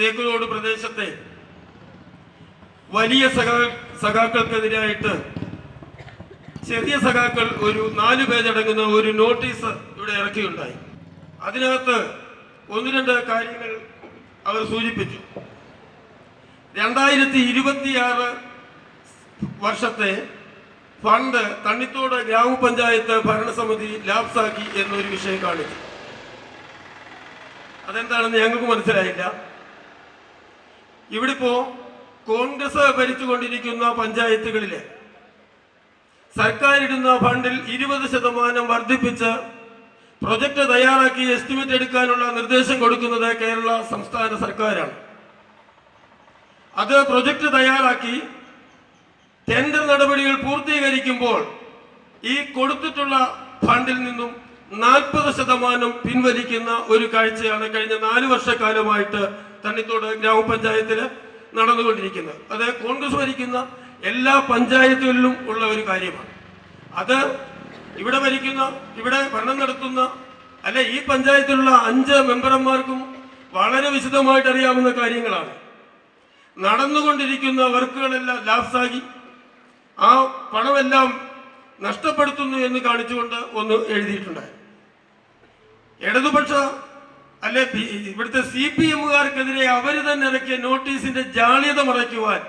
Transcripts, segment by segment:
തേക്കുലോട് പ്രദേശത്തെ വലിയ സഖാ സഖാക്കൾക്കെതിരായിട്ട് ചെറിയ സഖാക്കൾ ഒരു നാലു പേജടങ്ങുന്ന ഒരു നോട്ടീസ് ഇവിടെ ഇറക്കിയുണ്ടായി. അതിനകത്ത് ഒന്ന് രണ്ട് കാര്യങ്ങൾ അവർ സൂചിപ്പിച്ചു. രണ്ടായിരത്തി ഇരുപത്തിയാറ് വർഷത്തെ ഫണ്ട് തണ്ണിത്തോട് ഗ്രാമപഞ്ചായത്ത് ഭരണസമിതി ലാപ്സാക്കി എന്നൊരു വിഷയം കാണിച്ചു. അതെന്താണെന്ന് ഞങ്ങൾക്ക് മനസ്സിലായില്ല. ഇവിടെ ഇപ്പോ കോൺഗ്രസ് ഭരിച്ചുകൊണ്ടിരിക്കുന്ന പഞ്ചായത്തുകളിലെ സർക്കാരിടുന്ന ഫണ്ടിൽ ഇരുപത് ശതമാനം വർദ്ധിപ്പിച്ച് പ്രൊജക്ട് തയ്യാറാക്കി എസ്റ്റിമേറ്റ് എടുക്കാനുള്ള നിർദ്ദേശം കൊടുക്കുന്നത് കേരള സംസ്ഥാന സർക്കാരാണ്. അത് പ്രൊജക്ട് തയ്യാറാക്കി ടെൻഡർ നടപടികൾ പൂർത്തീകരിക്കുമ്പോൾ ഈ കൊടുത്തിട്ടുള്ള ഫണ്ടിൽ നിന്നും നാൽപ്പത് ശതമാനം പിൻവലിക്കുന്ന ഒരു കാഴ്ചയാണ് കഴിഞ്ഞ നാല് വർഷക്കാലമായിട്ട് തണ്ണിത്തോട് ഗ്രാമപഞ്ചായത്തിൽ നടന്നുകൊണ്ടിരിക്കുന്നത്. അത് കോൺഗ്രസ് ഭരിക്കുന്ന എല്ലാ പഞ്ചായത്തുകളിലും ഉള്ള ഒരു കാര്യമാണ്. അത് ഇവിടെ ഭരിക്കുന്ന ഇവിടെ ഭരണം നടത്തുന്ന അല്ല ഈ പഞ്ചായത്തിലുള്ള അഞ്ച് മെമ്പർമാർക്കും വളരെ വിശദമായിട്ട് അറിയാവുന്ന കാര്യങ്ങളാണ്. നടന്നുകൊണ്ടിരിക്കുന്ന വർക്കുകളെല്ലാം ലാപ്സാക്കി ആ പണമെല്ലാം നഷ്ടപ്പെടുത്തുന്നു എന്ന് കാണിച്ചുകൊണ്ട് ഒന്ന് എഴുതിയിട്ടുണ്ട് ഇടതുപക്ഷ അല്ലെ ഇവിടുത്തെ സി പി എമ്മുകാർക്കെതിരെ അവർ തന്നെ ഇറക്കിയ നോട്ടീസിന്റെ ജാള്യത മറയ്ക്കുവാൻ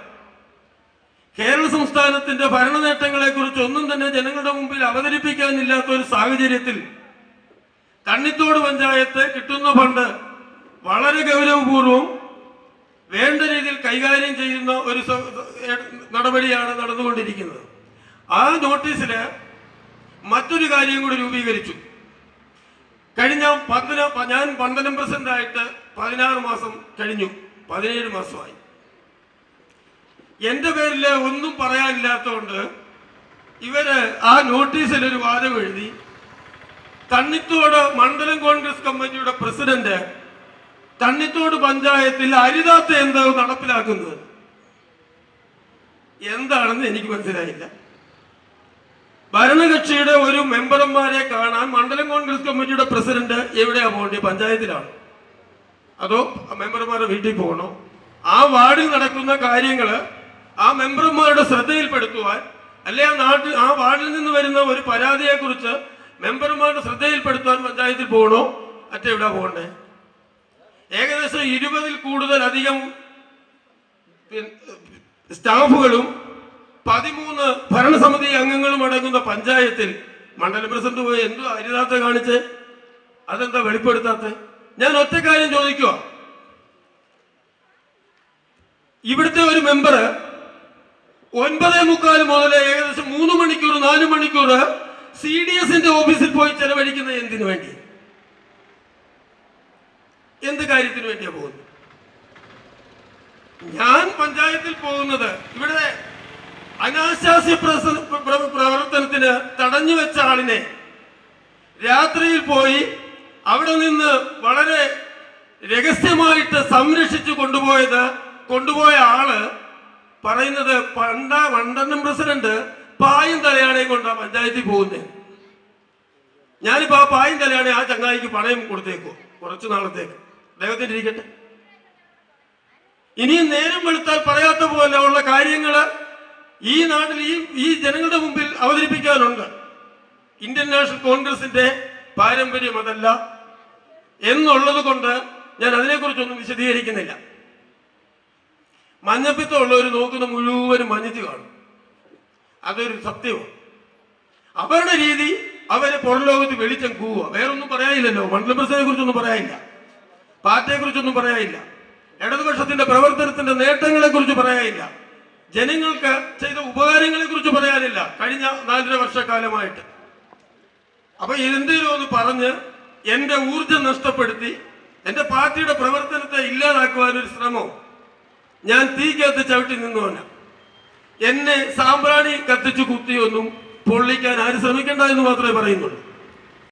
കേരള സംസ്ഥാനത്തിന്റെ ഭരണ നേട്ടങ്ങളെ കുറിച്ച് ഒന്നും തന്നെ ജനങ്ങളുടെ മുമ്പിൽ അവതരിപ്പിക്കാനില്ലാത്ത ഒരു സാഹചര്യത്തിൽ കണ്ണിത്തോട് പഞ്ചായത്ത് കിട്ടുന്ന ഫണ്ട് വളരെ ഗൗരവപൂർവം വേണ്ട രീതിയിൽ കൈകാര്യം ചെയ്യുന്ന ഒരു നടപടിയാണ് നടന്നുകൊണ്ടിരിക്കുന്നത്. ആ നോട്ടീസിൽ മറ്റൊരു കാര്യം കൂടി രൂപീകരിച്ചു. കഴിഞ്ഞ പന്തല ഞാൻ പന്തനം പ്രസിഡന്റ് ആയിട്ട് പതിനാറ് മാസം കഴിഞ്ഞു. പതിനേഴ് മാസമായി. എന്റെ പേരിൽ ഒന്നും പറയാനില്ലാത്തതുകൊണ്ട് ഇവർ ആ നോട്ടീസിൽ ഒരു വാദം എഴുതി തണ്ണിത്തോട് മണ്ഡലം കോൺഗ്രസ് കമ്മിറ്റിയുടെ പ്രസിഡന്റ് തണ്ണിത്തോട് പഞ്ചായത്തിൽ അരിതാത്ത എന്തോ നടപ്പിലാക്കുന്നത്? എന്താണെന്ന് എനിക്ക് മനസ്സിലായില്ല. ഭരണകക്ഷിയുടെ ഒരു മെമ്പർമാരെ കാണാൻ മണ്ഡലം കോൺഗ്രസ് കമ്മിറ്റിയുടെ പ്രസിഡന്റ് എവിടെയാ പോകേണ്ടത് പഞ്ചായത്തിലാണ്. അതോ മെമ്പർമാരുടെ വീട്ടിൽ പോകണോ? ആ വാർഡിൽ നടക്കുന്ന കാര്യങ്ങൾ ആ മെമ്പർമാരുടെ ശ്രദ്ധയിൽപ്പെടുത്തുവാൻ അല്ലെ ആ നാട്ടിൽ ആ വാർഡിൽ നിന്ന് വരുന്ന ഒരു പരാതിയെ കുറിച്ച് മെമ്പർമാരുടെ ശ്രദ്ധയിൽപ്പെടുത്താൻ പഞ്ചായത്തിൽ പോകണോ? മറ്റെവിടാ പോകണ്ടേ? ഏകദേശം ഇരുപതിൽ കൂടുതൽ അധികം സ്റ്റാഫുകളും പതിമൂന്ന് ഭരണസമിതി അംഗങ്ങളും അടങ്ങുന്ന പഞ്ചായത്തിൽ മണ്ഡലം പ്രസിഡന്റ് പോയി എന്തോ അരിതാത്ത കാണിച്ച്? അതെന്താ വെളിപ്പെടുത്താത്ത? ഞാൻ ഒറ്റ കാര്യം ചോദിക്കുക. ഇവിടുത്തെ ഒരു മെമ്പർ ഒൻപതേ മുക്കാൽ മുതൽ ഏകദേശം മൂന്ന് മണിക്കൂർ നാല് മണിക്കൂർ സി ഡി എസിന്റെ ഓഫീസിൽ പോയി ചെലവഴിക്കുന്നത് എന്തിനു വേണ്ടി? എന്ത് കാര്യത്തിന് വേണ്ടിയാ പോകുന്നത്? ഞാൻ പഞ്ചായത്തിൽ പോകുന്നത് ഇവിടെ അനാശാസ്യ പ്രവർത്തനത്തിന് തടഞ്ഞു വെച്ച ആളിനെ രാത്രിയിൽ പോയി അവിടെ നിന്ന് വളരെ രഹസ്യമായിട്ട് സംരക്ഷിച്ചു കൊണ്ടുപോയത് കൊണ്ടുപോയ ആൾ പറയുന്നത് പണ്ട വണ്ടനും പ്രസിഡന്റ് പായും തലയാണെ കൊണ്ടാ പഞ്ചായത്തിൽ പോകുന്നത് ഞാനിപ്പോ ആ പായും തലയാണെ ആ ചങ്ങായിക്ക് പണയം കൊടുത്തേക്കോ കുറച്ചു നാളത്തേക്ക്. അദ്ദേഹത്തിന്റെ ഇരിക്കട്ടെ. ഇനിയും നേരം വെളുത്താൽ പറയാത്ത പോലെ ഉള്ള കാര്യങ്ങൾ ഈ നാട്ടിൽ ഈ ഈ ജനങ്ങളുടെ മുമ്പിൽ അവതരിപ്പിക്കാനുണ്ട്. ഇന്ത്യൻ നാഷണൽ കോൺഗ്രസിന്റെ പാരമ്പര്യം അതല്ല. എന്നുള്ളത് കൊണ്ട് ഞാൻ അതിനെക്കുറിച്ചൊന്നും വിശദീകരിക്കുന്നില്ല. മഞ്ഞപ്പിത്തമുള്ളവർ നോക്കുന്ന മുഴുവനും മഞ്ഞിച്ച് കാണും. അതൊരു സത്യമാണ്. അവരുടെ രീതി അവരെ പുറം ലോകത്ത് വെളിച്ചം കൂവുക. വേറൊന്നും പറയാനില്ലല്ലോ. മണ്ഡലം പ്രസിഡന്റിനെ കുറിച്ചൊന്നും പറയാനില്ല. പാർട്ടിയെ കുറിച്ചൊന്നും പറയാനില്ല. ഇടതുപക്ഷത്തിന്റെ പ്രവർത്തനത്തിന്റെ നേട്ടങ്ങളെ കുറിച്ച് പറയാനില്ല. ജനങ്ങൾക്ക് ചെയ്ത ഉപകാരങ്ങളെ കുറിച്ച് പറയാനില്ല. കഴിഞ്ഞ നാലര വർഷക്കാലമായിട്ട്. അപ്പൊ എന്തെങ്കിലും ഒന്ന് പറഞ്ഞ് എന്റെ ഊർജം നഷ്ടപ്പെടുത്തി എന്റെ പാർട്ടിയുടെ പ്രവർത്തനത്തെ ഇല്ലാതാക്കുവാനൊരു ശ്രമം ഞാൻ തീക്കകത്ത് ചവിട്ടി നിന്നുവല്ല എന്നെ സാമ്പ്രാണി കത്തിച്ചു കുത്തിയൊന്നും പൊള്ളിക്കാൻ ആരും ശ്രമിക്കണ്ട എന്ന് മാത്രമേ പറയുന്നുള്ളൂ.